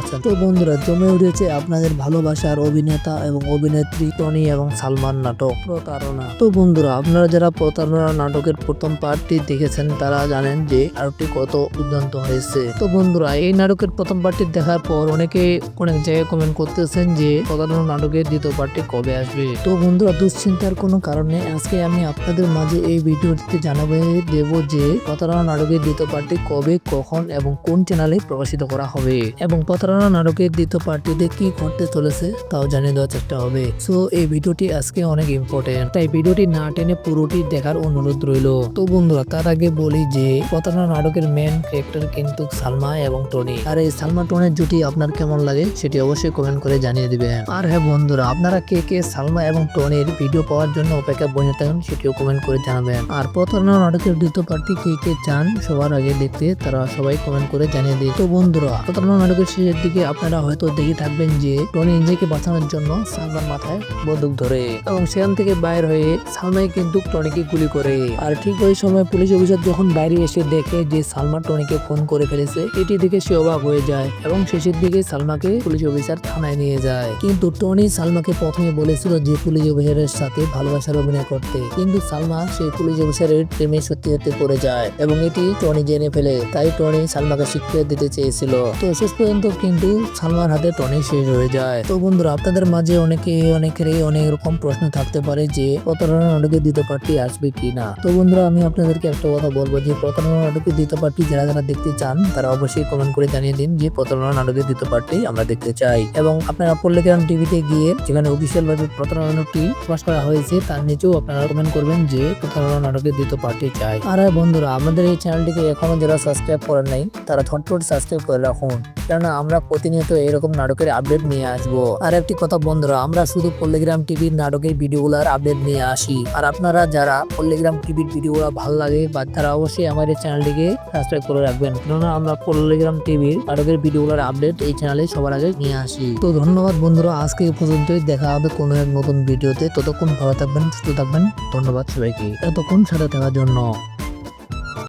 আছেন। তো বন্ধুরা, জমে উঠেছে আপনাদের ভালোবাসার অভিনেতা এবং অভিনেত্রী টনি এবং সালমান নাটক। প্রতারণা। তো বন্ধুরা, আপনারা যারা প্রতারণা নাটকের প্রথম পার্টটি দেখেছেন, তারা জানেন যে নাটকটি কত দুর্দান্ত হয়েছে। তো বন্ধুরা, এই নাটকের প্রথম পার্টটি দেখার পর অনেকে অনেক জায়গায় কমেন্ট করতেছেন যে প্রতারণা নাটকের দ্বিতীয় পার্টটি কবে আসবে। তো বন্ধুরা, দুশ্চিন্তার কোনো কারণে আজকে আমি আপনাদের মাঝে এই ভিডিওটিতে জানাবে দেব যে প্রতারণা নাটকের দ্বিতীয় পার্টটি কবে, কখন এবং কোন চ্যানেলে প্রকাশিত করা হবে। এবং প্রতারণা নাটকের দ্বিতীয় পার্টিতে কি ঘটতে চলেছে তাও জানিয়ে দেওয়ার চেষ্টা হবে। সো এই ভিডিওটি আজকে অনেক ইম্পর্টেন্ট তাই ভিডিওটি না টেনে পুরোটি দেখার অনুরোধ রইল। তো বন্ধুরা, তার আগে বলি যে প্রতারণা নাটকের মেন ক্যারেক্টার কিন্তু সালমা এবং টনি। আর এই সালমা টনের জুটি আপনার কেমন লাগে সেটি অবশ্যই কমেন্ট করে জানিয়ে দিবেন। আর হ্যাঁ বন্ধুরা, আপনারা কে কে সালমা এবং টনির ভিডিও পাওয়ার জন্য অপেক্ষা বসে থাকেন সেটিও কমেন্ট করে জানাবেন। আর প্রতারণা নাটকের দ্বিতীয় পার্টি কে কে চান সবার আগে দেখতে, তারা সবাই কমেন্ট করে জানিয়ে দিই তো বন্ধুরা প্রতারণা নাটকের শেষের দিকে আপনারা হয়তো দেখে থাকবেন যে টনি নিজেকে বাঁচানোর জন্য সালমার মাথায় বন্দুক ধরে এবং সেখান থেকে বাইর হয়ে সালমাই কিন্তু টনিকে গুলি করে। আর ঠিক ওই সময় পুলিশ অফিসার যখন বাইরে এসে দেখে যে সালমা টনিকে ফোন করে ফেলেছে, এটি দেখে সে অবাক হয়ে যায় এবং শেষের দিকে সালমাকে পুলিশ অফিসার থানায় নিয়ে যায়। কিন্তু টনি সালমাকে প্রথমে বলেছিল যে পুলিশ অফিসারের সাথে ভালোবাসার অভিনয় করতে। কিন্তু সালমা সেই পুলিশ অফিসারের প্রেমে সত্যি সত্যি পড়ে যায় এবং এটি টনি জেনে ফেলে। তাই টনি সালমাকে শিক্ষা দিতে চেয়েছিল। তো শেষ পর্যন্ত কিন্তু সালমার হাতে টনি শেষ হয়ে যায়। তো বন্ধুরা, আপনাদের মাঝে অনেকে অনেকেরই অনেক রকম প্রশ্ন থাকতে পারে যে প্রতারণা নাটকের দ্বিতীয় পার্টি আসবে কি না তো বন্ধুরা, আমি আপনাদেরকে একটা কথা বলব যে প্রতারণা নাটকের দ্বিতীয় পার্টি যারা যারা দেখতে চান, তারা অবশ্যই কমেন্ট করে জানিয়ে দিন যে প্রতারণা নাটকের দ্বিতীয় পার্টি আমরা দেখতে চাই। এবং আপনারা পল্লিগ্রাম টিভিতে গিয়ে, যেখানে অফিসিয়াল ভাবে প্রতারণা নাটকটি প্রকাশ করা হয়েছে, তার নিচেও আপনারা কমেন্ট করবেন যে প্রতারণা নাটকের দ্বিতীয় পার্টি চাই। আর হ্যাঁ বন্ধুরা, আমাদের এই চ্যানেলটিকে এখনও যারা সাবস্ক্রাইব করেন নাই, তারা ঝটপট সাবস্ক্রাইব করে রাখুন। কেননা আমরা প্রতিনিয়ত এরকম নাটকের আপডেট নিয়ে আসব। আর একটি কথা বন্ধুরা, আমরা শুধু পল্লিগ্রাম টিভির নাটকের ভিডিওগুলোর আপডেট নিয়ে আসি। আর আপনারা যারা পল্লিগ্রাম টিভির ভিডিওগুলো ভালো লাগে, বা তারা অবশ্যই আমার এই চ্যানেলটিকে সাবস্ক্রাইব করে রাখবেন। কেননা আমরা পল্লিগ্রাম টিভির নাটকের ভিডিওগুলোর আপডেট এই চ্যানেলে সবার আগে নিয়ে আসি। তো ধন্যবাদ বন্ধুরা, আজকে এই পর্যন্তই। দেখা হবে কোনো এক নতুন ভিডিওতে। ততক্ষণ ভালো থাকবেন, সুস্থ থাকবেন। ধন্যবাদ সবাইকে। এতক্ষণ সাথে থাকার জন্য।